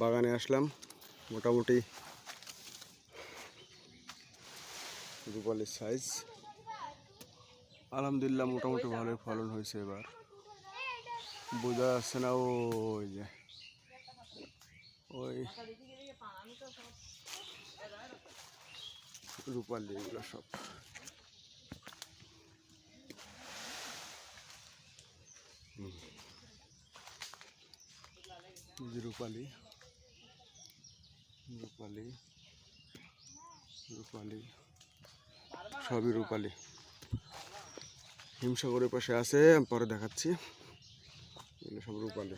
বাগানে আসলাম, মোটামুটি রুপালির সাইজ আলহামদুলিল্লাহ, মোটামুটি ভালোই ফলন হয়েছে এবার। বোঝা যাচ্ছে না, ওই যে, ওই রূপালি এগুলো সব। রূপালি। সবই রূপালি। হিমসাগরের পাশে আছে পরে দেখাচ্ছি। এগুলো সব রূপালি।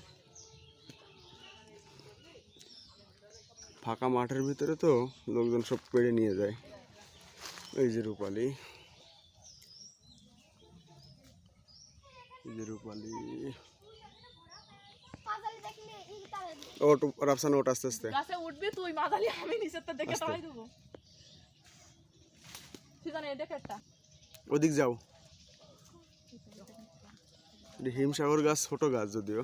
ফাঁকা মাঠের ভিতরে তো লোকজন সব পেড়ে নিয়ে যায়। এই যে রূপালি। এই যে রূপালি। ওট রাফসান ওট আস্তে আস্তে। গাছে উঠবি তুই মাদালি আমি নিচের দেখে আস্তে। দেবো। সিজানে এই একটা। ওদিক যাও। হিমসাগর গাছ ছোট গাছ যদিও।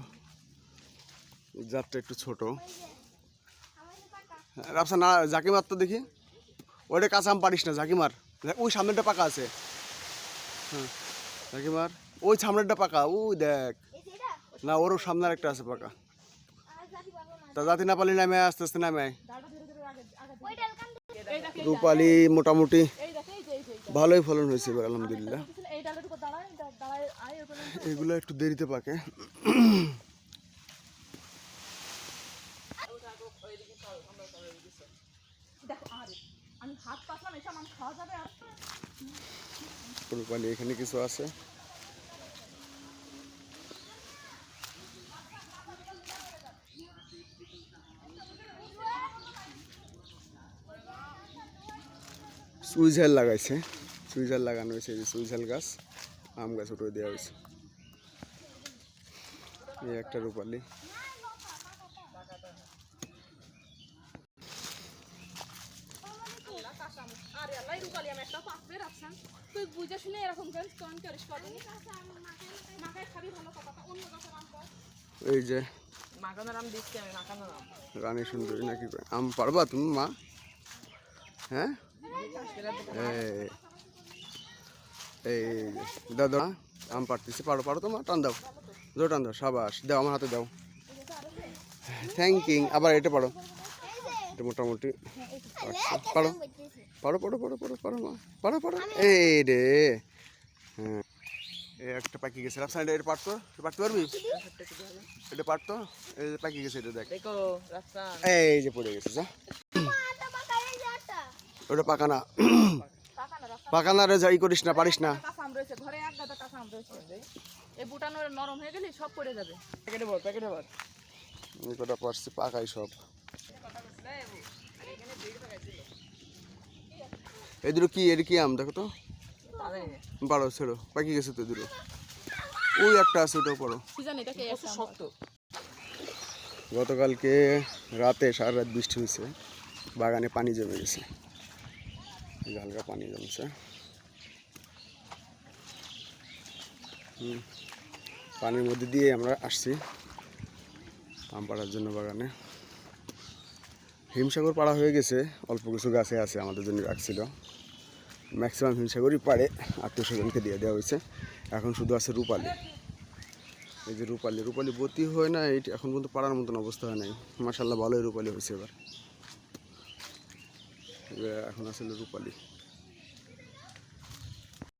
জাতটা একটু ছোট। হ্যাঁ, রাফসান না জাকি মার তো দেখি। ওইটা কাঁচা আম পারিস না জাকি মার দেখ, ওই সামনেরটা পাকা আছে। হ্যাঁ জাকি মার ওই সামনেরটা পাকা ওই দেখ। না, ওরও সামনের একটা আছে পাকা তা জাতি না পালি নামে, আস্তে আস্তে নামে। রূপালি মোটামুটি। ভালোই ফলন হয়েছে এবার, আলহামদুলিল্লাহ এগুলো একটু দেরিতে পাকে রূপালি, এখানে কিছু আছে সুইঝাল লাগাইছে। সুইঝাল লাগানো হয়েছে যে সুইঝাল গাছ, আম গাছ উঠে দেওয়া হয়েছে। এই একটা রূপালি। এই যে রানী সুন্দরী নাকি আম পারবা তুমি, মা? হ্যাঁ? এই দাও আম পারতেছি পারো পারো তোমার টান দাও জোর টান দাও সাবাস দাও আমার হাতে দাও। থ্যাংক আবার এটা পারো এটা মোটামুটি। পারো পারো পারো পারো পারো পারো মা। পারো পারো এই রে। হ্যাঁ। একটা পাকি গেছে। রাফসান এটা পারতো পারতে পারবি? এটা পারতো এই পাকি গেছে এটা দেখ। এই যে পড়ে গেছে যা। ওটা পাকা না টাকা না রাস্তা পাকা না রে যাই করিস না পারিস না। কাঁচা আম রয়েছে ঘরে এক গাদা কাঁচা আম রয়েছে। এই বুটানো নরম হয়ে গেলে সব পড়ে যাবে। প্যাকেটে ভর প্যাকেটে ভর। আমি কটা পারছি পাকাই সব। এই দুটো কি এর কি আম দেখো তো? পারো ছেড়ো পাকি গেছে তো দুটো। ওই একটা আছে ওটাও গতকালকে রাতে সারা রাত বৃষ্টি হয়েছে বাগানে পানি জমে গেছে। হালকা পানি জমছে। পানির মধ্যে দিয়ে আমরা আসছি আম পাড়ার জন্য বাগানে। হিমসাগর পাড়া হয়ে গেছে, অল্প কিছু গাছে আছে আমাদের জন্য রাখছিল ম্যাক্সিমাম হিমসাগরই পাড়ে, আত্মীয় স্বজনকে দিয়ে দেওয়া হয়েছে। এখন শুধু আছে রূপালি। এই যে রূপালি রূপালি বতি হয় না, এই এখন পর্যন্ত পাড়ার মতন অবস্থা হয় নাই। মাসাল্লাহ ভালোই রূপালি হয়েছে এবার। এখন আসলে রূপালি।